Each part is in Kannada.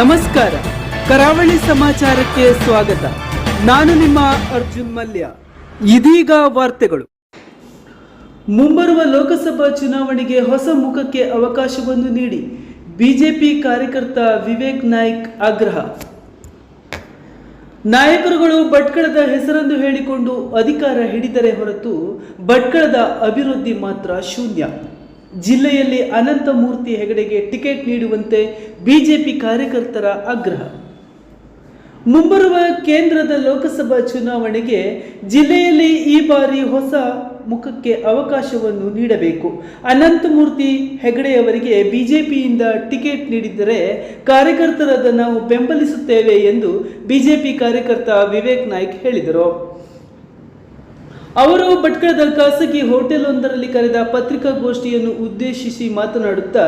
ನಮಸ್ಕಾರ. ಕರಾವಳಿ ಸಮಾಚಾರಕ್ಕೆ ಸ್ವಾಗತ. ನಾನು ನಿಮ್ಮ ಅರ್ಜುನ್ ಮಲ್ಯ. ಇದೀಗ ವಾರ್ತೆಗಳು. ಮುಂಬರುವ ಲೋಕಸಭಾ ಚುನಾವಣೆಗೆ ಹೊಸ ಮುಖಕ್ಕೆ ಅವಕಾಶವನ್ನು ನೀಡಿ ಬಿಜೆಪಿ ಕಾರ್ಯಕರ್ತ ವಿವೇಕ್ ನಾಯ್ಕ್ ಆಗ್ರಹ. ನಾಯಕರುಗಳು ಭಟ್ಕಳದ ಹೆಸರನ್ನು ಹೇಳಿಕೊಂಡು ಅಧಿಕಾರ ಹಿಡಿದರೆ ಹೊರತು ಭಟ್ಕಳದ ಅಭಿವೃದ್ಧಿ ಮಾತ್ರ ಶೂನ್ಯ. ಜಿಲ್ಲೆಯಲ್ಲಿ ಅನಂತಮೂರ್ತಿ ಹೆಗಡೆಗೆ ಟಿಕೆಟ್ ನೀಡುವಂತೆ ಬಿಜೆಪಿ ಕಾರ್ಯಕರ್ತರ ಆಗ್ರಹ. ಮುಂಬರುವ ಕೇಂದ್ರದ ಲೋಕಸಭಾ ಚುನಾವಣೆಗೆ ಜಿಲ್ಲೆಯಲ್ಲಿ ಈ ಬಾರಿ ಹೊಸ ಮುಖಕ್ಕೆ ಅವಕಾಶವನ್ನು ನೀಡಬೇಕು. ಅನಂತಮೂರ್ತಿ ಹೆಗಡೆಯವರಿಗೆ ಬಿಜೆಪಿಯಿಂದ ಟಿಕೆಟ್ ನೀಡಿದರೆ ಕಾರ್ಯಕರ್ತರನ್ನು ನಾವು ಬೆಂಬಲಿಸುತ್ತೇವೆ ಎಂದು ಬಿಜೆಪಿ ಕಾರ್ಯಕರ್ತ ವಿವೇಕ್ ನಾಯ್ಕ್ ಹೇಳಿದರು. ಅವರು ಭಟ್ಕಳದ ಖಾಸಗಿ ಹೋಟೆಲ್ ಒಂದರಲ್ಲಿ ಕರೆದ ಪತ್ರಿಕಾಗೋಷ್ಠಿಯನ್ನು ಉದ್ದೇಶಿಸಿ ಮಾತನಾಡುತ್ತಾ,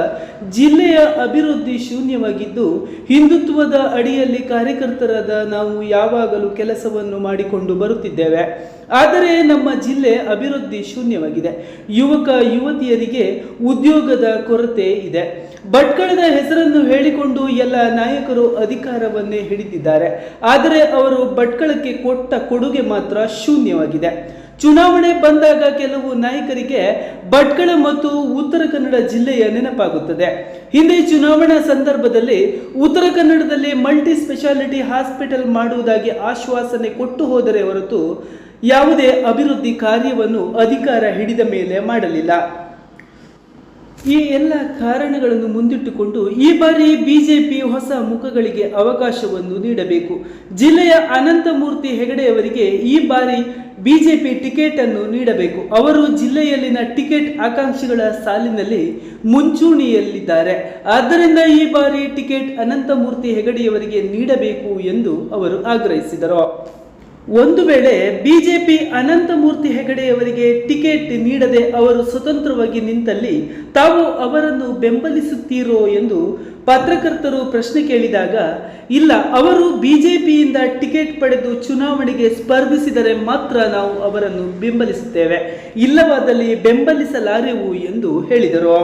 ಜಿಲ್ಲೆಯ ಅಭಿವೃದ್ಧಿ ಶೂನ್ಯವಾಗಿದ್ದು, ಹಿಂದುತ್ವದ ಅಡಿಯಲ್ಲಿ ಕಾರ್ಯಕರ್ತರಾದ ನಾವು ಯಾವಾಗಲೂ ಕೆಲಸವನ್ನು ಮಾಡಿಕೊಂಡು ಬರುತ್ತಿದ್ದೇವೆ. ಆದರೆ ನಮ್ಮ ಜಿಲ್ಲೆ ಅಭಿವೃದ್ಧಿ ಶೂನ್ಯವಾಗಿದೆ. ಯುವಕ, ಯುವತಿಯರಿಗೆ ಉದ್ಯೋಗದ ಕೊರತೆ ಇದೆ. ಭಟ್ಕಳದ ಹೆಸರನ್ನು ಹೇಳಿಕೊಂಡು ಎಲ್ಲ ನಾಯಕರು ಅಧಿಕಾರವನ್ನೇ ಹಿಡಿದಿದ್ದಾರೆ. ಆದರೆ ಅವರು ಭಟ್ಕಳಕ್ಕೆ ಕೊಟ್ಟ ಕೊಡುಗೆ ಮಾತ್ರ ಶೂನ್ಯವಾಗಿದೆ. ಚುನಾವಣೆ ಬಂದಾಗ ಕೆಲವು ನಾಯಕರಿಗೆ ಭಟ್ಕಳ ಮತ್ತು ಉತ್ತರ ಕನ್ನಡ ಜಿಲ್ಲೆಯ ನೆನಪಾಗುತ್ತದೆ. ಹಿಂದೆ ಚುನಾವಣಾ ಸಂದರ್ಭದಲ್ಲಿ ಉತ್ತರ ಕನ್ನಡದಲ್ಲಿ ಮಲ್ಟಿ ಸ್ಪೆಷಾಲಿಟಿ ಹಾಸ್ಪಿಟಲ್ ಮಾಡುವುದಾಗಿ ಆಶ್ವಾಸನೆ ಕೊಟ್ಟು ಹೋದರೆ ಹೊರತು ಯಾವುದೇ ಅಭಿವೃದ್ಧಿ ಕಾರ್ಯವನ್ನು ಅಧಿಕಾರ ಹಿಡಿದ ಮೇಲೆ ಮಾಡಲಿಲ್ಲ. ಈ ಎಲ್ಲ ಕಾರಣಗಳನ್ನು ಮುಂದಿಟ್ಟುಕೊಂಡು ಈ ಬಾರಿ ಬಿಜೆಪಿ ಹೊಸ ಮುಖಗಳಿಗೆ ಅವಕಾಶವನ್ನು ನೀಡಬೇಕು. ಜಿಲ್ಲೆಯ ಅನಂತಮೂರ್ತಿ ಹೆಗಡೆಯವರಿಗೆ ಈ ಬಾರಿ ಬಿಜೆಪಿ ಟಿಕೆಟ್ ಅನ್ನು ನೀಡಬೇಕು. ಅವರು ಜಿಲ್ಲೆಯಲ್ಲಿನ ಟಿಕೆಟ್ ಆಕಾಂಕ್ಷಿಗಳ ಸಾಲಿನಲ್ಲಿ ಮುಂಚೂಣಿಯಲ್ಲಿದ್ದಾರೆ. ಆದ್ದರಿಂದ ಈ ಬಾರಿ ಟಿಕೆಟ್ ಅನಂತಮೂರ್ತಿ ಹೆಗಡೆಯವರಿಗೆ ನೀಡಬೇಕು ಎಂದು ಅವರು ಆಗ್ರಹಿಸಿದರು. ಒಂದು ವೇಳೆ ಬಿಜೆಪಿ ಅನಂತಮೂರ್ತಿ ಹೆಗಡೆಯವರಿಗೆ ಟಿಕೆಟ್ ನೀಡದೆ ಅವರು ಸ್ವತಂತ್ರವಾಗಿ ನಿಂತಲ್ಲಿ ತಾವು ಅವರನ್ನು ಬೆಂಬಲಿಸುತ್ತೀರೋ ಎಂದು ಪತ್ರಕರ್ತರು ಪ್ರಶ್ನೆ ಕೇಳಿದಾಗ, ಇಲ್ಲ, ಅವರು ಬಿಜೆಪಿಯಿಂದ ಟಿಕೆಟ್ ಪಡೆದು ಚುನಾವಣೆಗೆ ಸ್ಪರ್ಧಿಸಿದರೆ ಮಾತ್ರ ನಾವು ಅವರನ್ನು ಬೆಂಬಲಿಸುತ್ತೇವೆ. ಇಲ್ಲವಾದಲ್ಲಿ ಬೆಂಬಲಿಸಲಾರೆವು ಎಂದು ಹೇಳಿದರು.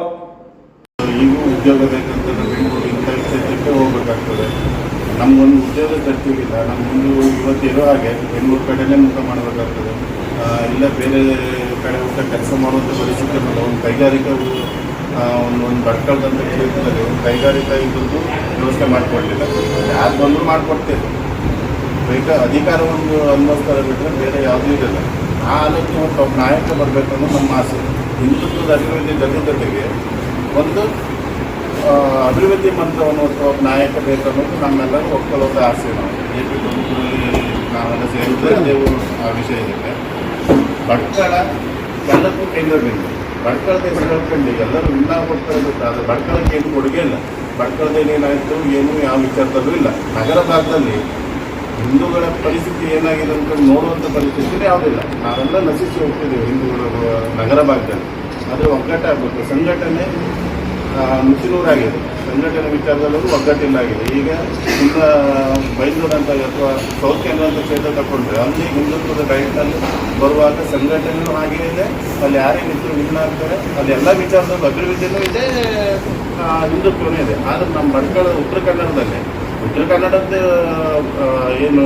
ನಮಗೊಂದು ಉದ್ಯೋಗ ಖರ್ಚಿಗಿಲ್ಲ ನಮಗೊಂದು ಇವತ್ತಿರೋ ಹಾಗೆ ಬೆಂಗಳೂರು ಕಡೆಯೇ ಮುಖ ಮಾಡಬೇಕಾಗ್ತದೆ. ಇಲ್ಲ ಬೇರೆ ಕಡೆ ಊಟ ಕೆಲಸ ಮಾಡುವಂಥ ಪರಿಸ್ಥಿತಿ ಒಂದು ಕೈಗಾರಿಕಾ ಒಂದು ಒಂದು ಬಡ್ಕಳ್ದಂಥ ಕ್ಷೇತ್ರದಲ್ಲಿ ಒಂದು ಕೈಗಾರಿಕಾ ಇದ್ದದ್ದು ವ್ಯವಸ್ಥೆ ಮಾಡಿಕೊಡ್ಲಿಲ್ಲ. ಯಾರು ಬಂದರೂ ಮಾಡಿಕೊಡ್ತೇವೆ. ಬೇಕ, ಅಧಿಕಾರ ಒಂದು ಅನ್ವಯಿಸ್ತಾರೆ ಬಿಟ್ಟರೆ ಬೇರೆ ಯಾವುದೂ ಇರಲ್ಲ. ಆ ಆಲೋಚನೆ ಒಬ್ಬ ನಾಯಕ ಬರಬೇಕು ಅನ್ನೋದು ನಮ್ಮ ಆಸೆ. ಹಿಂದುತ್ವದ ಅಭಿವೃದ್ಧಿ ಜೊತೆ ಜೊತೆಗೆ ಒಂದು ಅಭಿವೃದ್ಧಿ ಮಂತ್ರವನ್ನು ಅಥವಾ ಒಬ್ಬ ನಾಯಕ ಬೇಕನ್ನೋದು ನಮ್ಮೆಲ್ಲರೂ ಒಪ್ಕೊಳ್ಳೋದ ಆಸೆ ನಾವು ಎ ಪಿ ತುಮಕೂರಲ್ಲಿ ನಾವೆಲ್ಲ ಸೇರಿದ್ರೆ ಅದೇ ಆ ವಿಷಯ ಇದೆ ಭಟ್ಕಳ ಎಲ್ಲಕ್ಕೂ ಕೇಂದ್ರ ಬಿಂದು. ಭಟ್ಕಳದ ಹೆಸರು ಹೇಳ್ಕೊಂಡು ಎಲ್ಲರೂ ವಿನ್ನ ಕೊಡ್ತಾರೆ ಗೊತ್ತಾ ಅದು ಭಟ್ಕಳಕ್ಕೆ ಏನು ಕೊಡುಗೆ ಇಲ್ಲ. ಭಟ್ಕಳದೇನೇನಾಯಿತು ಏನಾಯಿತು ಏನು ಯಾವ ವಿಚಾರದಲ್ಲೂ ಇಲ್ಲ. ನಗರ ಭಾಗದಲ್ಲಿ ಹಿಂದೂಗಳ ಪರಿಸ್ಥಿತಿ ಏನಾಗಿದೆ ಅಂತ ನೋಡುವಂಥ ಪರಿಸ್ಥಿತಿ ಯಾವುದಿಲ್ಲ ನಾವೆಲ್ಲ ನಶಿಸಿ ಹೋಗ್ತಿದ್ದೇವೆ ಹಿಂದೂಗಳ ನಗರ ಭಾಗದಲ್ಲಿ. ಆದರೆ ಒಗ್ಗಟ್ಟಾಗಬೇಕು. ಸಂಘಟನೆ ಆ, ನುಸಿನೂರಾಗಿದೆ ಸಂಘಟನೆ ವಿಚಾರದಲ್ಲೂ ಒಗ್ಗಟ್ಟಿನಾಗಿದೆ ಈಗ ಇಂದ ಬೈಂದೂರು ಅಂತ ಅಥವಾ ಸೌತ್ ಕೇಂದ್ರ ಅಂತ ಕ್ಷೇತ್ರ ತಗೊಂಡ್ರೆ ಅಲ್ಲಿ ಹಿಂದುತ್ವದ ಡೈರೆಕ್ಟಲ್ಲಿ ಬರುವಾಗ ಸಂಘಟನೆಯೂ ಹಾಗೆ ಇದೆ. ಅಲ್ಲಿ ಯಾರೇ ನಿಂತರು ವಿನ್ ಆಗ್ತಾರೆ. ಅಲ್ಲಿ ಎಲ್ಲ ವಿಚಾರದಲ್ಲೂ ಅಭಿವೃದ್ಧಿಯೂ ಇದೆ ಹಿಂದುತ್ವನೂ ಇದೆ. ಆದರೆ ನಮ್ಮ ಮಡ್ಕಳ ಉತ್ತರ ಕನ್ನಡದಲ್ಲಿ ಉತ್ತರ ಕನ್ನಡದ ಏನು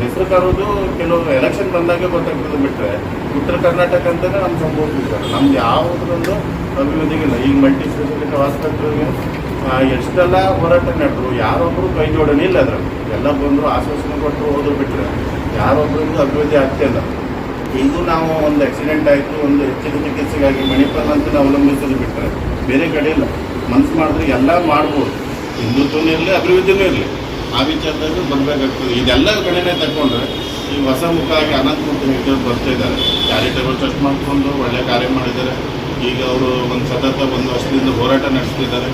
ಹೆಸರು ಕಾರೋದು ಕೆಲವು ಎಲೆಕ್ಷನ್ ಬಂದಾಗ ಗೊತ್ತಾಗ್ತದೆ ಬಿಟ್ಟರೆ ಉತ್ತರ ಕರ್ನಾಟಕ ಅಂತಲೇ ನಮ್ಮ ಸಂಬೋಧ ನಮ್ದು ಯಾವುದರಲ್ಲೂ ಅಭಿವೃದ್ಧಿಗಿಲ್ಲ ಈಗ ಮಲ್ಟಿ ಸ್ಪೆಷಾಲಿಟಿ ಆಸ್ಪತ್ರೆಗೆ ಎಷ್ಟೆಲ್ಲ ಹೋರಾಟ ನಡೆದ್ರು ಯಾರೊಬ್ಬರು ಕೈ ಜೋಡಣೆ ಇಲ್ಲ ಅದ್ರಲ್ಲಿ. ಎಲ್ಲ ಬಂದರು ಆಶ್ವಾಸನೆ ಕೊಟ್ಟರು ಹೋದ್ರು ಬಿಟ್ಟರೆ ಯಾರೊಬ್ಬರಿಗೂ ಅಭಿವೃದ್ಧಿ ಆಗ್ತಿಲ್ಲ ಇದು ನಾವು ಒಂದು ಆಕ್ಸಿಡೆಂಟ್ ಆಯಿತು, ಒಂದು ಹೆಚ್ಚಿನ ಚಿಕಿತ್ಸೆಗಾಗಿ ಮಣಿಪಾಲ್ ಅಂತ ಅವಲಂಬಿಸೋದು ಬಿಟ್ಟರೆ ಬೇರೆ ಕಡೆ ಇಲ್ಲ. ಮನಸ್ಸು ಮಾಡಿದ್ರೆ ಎಲ್ಲ ಮಾಡ್ಬೋದು. ಹಿಂದುತ್ವನೂ ಇರಲಿ, ಅಭಿವೃದ್ಧಿನೂ ಇರಲಿ. ಆ ವಿಚಾರದಲ್ಲೂ ಬರಬೇಕಾಗ್ತದೆ ಇದೆಲ್ಲ ಕಡೆನೇ ತಗೊಂಡ್ರೆ ಈ ಹೊಸ ಮುಖ ಆಗಿ ಅನಂತಮೂರ್ತಿ ಹೆಗ್ಡೆ ಬರ್ತಾ ಇದ್ದಾರೆ. ಚಾರಿಟೇಬಲ್ ಟ್ರಸ್ಟ್ ಮಾಡಿಕೊಂಡು ಒಳ್ಳೆ ಕಾರ್ಯ ಮಾಡಿದ್ದಾರೆ. ಈಗ ಅವರು ಒಂದು ಸತತ ಒಂದು ವರ್ಷದಿಂದ ಹೋರಾಟ ನಡೆಸ್ತಿದ್ದಾರೆ.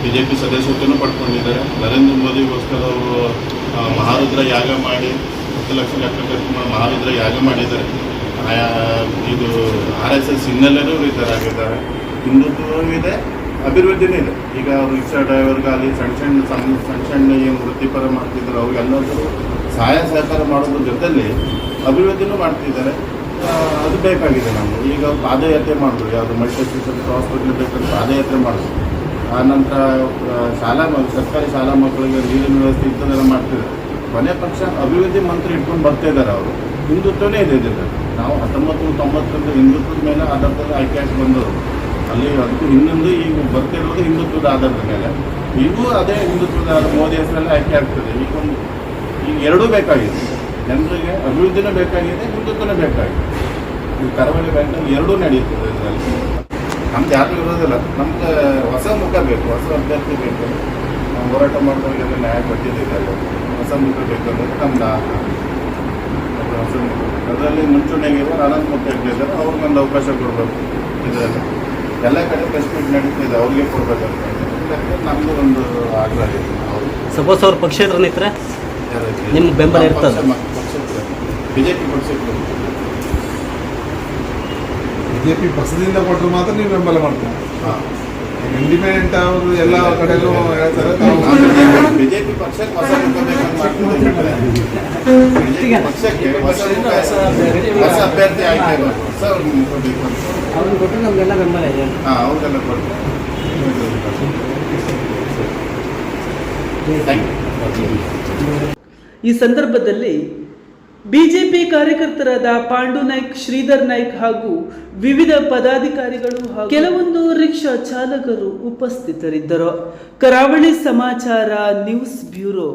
ಬಿ ಜೆ ಪಿ ಸದಸ್ಯತ್ವನೂ ಪಡ್ಕೊಂಡಿದ್ದಾರೆ. ನರೇಂದ್ರ ಮೋದಿಗೋಸ್ಕರ ಅವರು ಮಹಾರುದ್ರ ಯಾಗ ಮಾಡಿ, ಹತ್ತು ಲಕ್ಷ ಲೆಕ್ಕ ಖರ್ಚು ಮಾಡಿ ಮಹಾರುದ್ರ ಯಾಗ ಮಾಡಿದ್ದಾರೆ. ಇದು ಆರ್ ಎಸ್ ಎಸ್ ಹಿನ್ನೆಲೆಯೂ ಇದ್ದಾರೆ ಹಿಂದುತ್ವವೂ ಇದೆ. ಅಭಿವೃದ್ಧಿನೂ ಇದೆ ಈಗ ರಿಕ್ಷಾ ಡ್ರೈವರ್ಗಾಗಲಿ, ಸಣ್ಣ ಸಣ್ಣ ಸಣ್ಣ ಸಣ್ಣ ಸಣ್ಣ ಏನು ವೃತ್ತಿಪರ ಮಾಡ್ತಿದ್ರು. ಅವೆಲ್ಲರೂ ಸಹಾಯ ಸಹಕಾರ ಮಾಡೋದ್ರ ಜೊತೆಯಲ್ಲಿ ಅಭಿವೃದ್ಧಿನೂ ಮಾಡ್ತಿದ್ದಾರೆ. ಅದು ಬೇಕಾಗಿದೆ ನಮಗೆ. ಈಗ ಪಾದಯಾತ್ರೆ ಮಾಡಿದ್ರು. ಯಾವುದು ಮಲ್ಟಿ ಸ್ಪೆಷಾಲಿಟಿ ಹಾಸ್ಪಿಟ್ಲ್ ಬೇಕಂದ್ರೆ ಪಾದಯಾತ್ರೆ ಮಾಡಿದ್ರು. ಆನಂತರ ಶಾಲಾ ಸರ್ಕಾರಿ ಶಾಲಾ ಮಕ್ಕಳಿಗೆ ನೀರಿನ ವ್ಯವಸ್ಥೆ ಇಂಥದ್ದೆಲ್ಲ ಮಾಡ್ತಿದ್ದಾರೆ. ಕೊನೆ ಪಕ್ಷ ಅಭಿವೃದ್ಧಿ ಮಂತ್ರಿ ಇಟ್ಕೊಂಡು ಬರ್ತಾ ಇದ್ದಾರೆ ಅವರು. ಹಿಂದುತ್ವನೇ ಇದೆ ನಾವು ಹತ್ತೊಂಬತ್ತು ತೊಂಬತ್ತರಿಂದ ಹಿಂದುತ್ವದ ಮೇಲೆ ಆಧಾರದಲ್ಲಿ ಆಗಿ ಬಂದವರು. ಅಲ್ಲಿ ಅದಕ್ಕೂ ಇನ್ನೊಂದು ಈಗ ಬರ್ತಿರೋದು ಹಿಂದುತ್ವದ ಆಧಾರದ ಮೇಲೆ. ಇದು ಅದೇ ಹಿಂದುತ್ವದ ಮೋದಿ ಹೆಸರಲ್ಲಿ ಆಯ್ಕೆ ಆಗ್ತದೆ. ಈಗ ಒಂದು ಈಗ ಎರಡೂ ಬೇಕಾಗಿದೆ. ಜನರಿಗೆ ಅಭಿವೃದ್ಧಿನೂ ಬೇಕಾಗಿದೆ, ಹಿಂದುತ್ವನೂ ಬೇಕಾಗಿದೆ. ಈ ಕರಾವಳಿ ಬ್ಯಾಂಕಲ್ಲಿ ಎರಡೂ ನಡೆಯುತ್ತದೆ ಇದರಲ್ಲಿ. ನಮ್ದು ಯಾರು ಇರೋದಿಲ್ಲ. ನಮ್ಗೆ ಹೊಸ ಮುಖ ಬೇಕು. ಹೊಸ ಅಭ್ಯರ್ಥಿ ಬೇಕು. ನಾವು ಹೋರಾಟ ಮಾಡಿದವರಿಗೆಲ್ಲ ನ್ಯಾಯ ಕೊಟ್ಟಿದ್ದೀವಿ ಹೊಸ ಮುಖ ಬೇಕು ಅನ್ನೋದು ನಮ್ದು. ಹೊಸ ಮುಖ. ಅದರಲ್ಲಿ ಮುಂಚೂಣಿಯಾಗಿರೋ ಅನಂತ ಮುಖ್ಯ ಇದ್ದಾರೆ. ಅವ್ರಿಗೆ ಒಂದು ಅವಕಾಶ ಕೊಡಬೇಕು ಇದರಲ್ಲಿ. ಎಲ್ಲ ಕಡೆ ಟೆಸ್ಟ್ ಮೀಟ್ ನಡೀತಿದೆ ಅವ್ರಿಗೆ ಕೊಡಬೇಕಂತ ನಮಗೂ ಒಂದು ಆಗ್ರಹ ಇದೆ. ಅವರು ಸಪೋಸ್ ಅವ್ರ ಪಕ್ಷೇತರ ಇದ್ರೆ ನಿಮ್ಮ ಬೆಂಬಲ ಇರ್ತದೆ? ಬಿಜೆಪಿ ಪಕ್ಷಕ್ಕೆ ಬಿಜೆಪಿ ಪಕ್ಷದಿಂದ ಕೊಟ್ಟರು ಮಾತ್ರ ನೀವು ಬೆಂಬಲ ಮಾಡ್ತೀರಾ? ಹಾಂ. ಇಂಡಿಪೆಂಡೆಂಟ್ ಅವರು ಎಲ್ಲ ಕಡೆಯಲ್ಲೂ ಹೇಳ್ತಾರೆ ನಾವು ಬಿಜೆಪಿ ಪಕ್ಷಕ್ಕೆ ಹೊಸ ಪಕ್ಷಕ್ಕೆ ಹೊಸ ಅಭ್ಯರ್ಥಿ ಆಯ್ಕೆ ಹೊಸ ಮುಖ ಬೇಕು ಅಂತ. ಕೊಟ್ಟರೆ ನಮಗೆಲ್ಲ ಬೆಂಬಲ ಇದೆ ಹಾಂ ಅವ್ರಿಗೆಲ್ಲ ಈ ಸಂದರ್ಭದಲ್ಲಿ ಬಿಜೆಪಿ ಕಾರ್ಯಕರ್ತರಾದ ಪಾಂಡು ನಾಯ್ಕ್ ಶ್ರೀಧರ್ ನಾಯ್ಕ್ ಹಾಗೂ ವಿವಿಧ ಪದಾಧಿಕಾರಿಗಳು ಹಾಗೂ ಕೆಲವೊಂದು ರಿಕ್ಷಾ ಚಾಲಕರು ಉಪಸ್ಥಿತರಿದ್ದರು. ಕರಾವಳಿ ಸಮಾಚಾರ ನ್ಯೂಸ್ ಬ್ಯೂರೋ.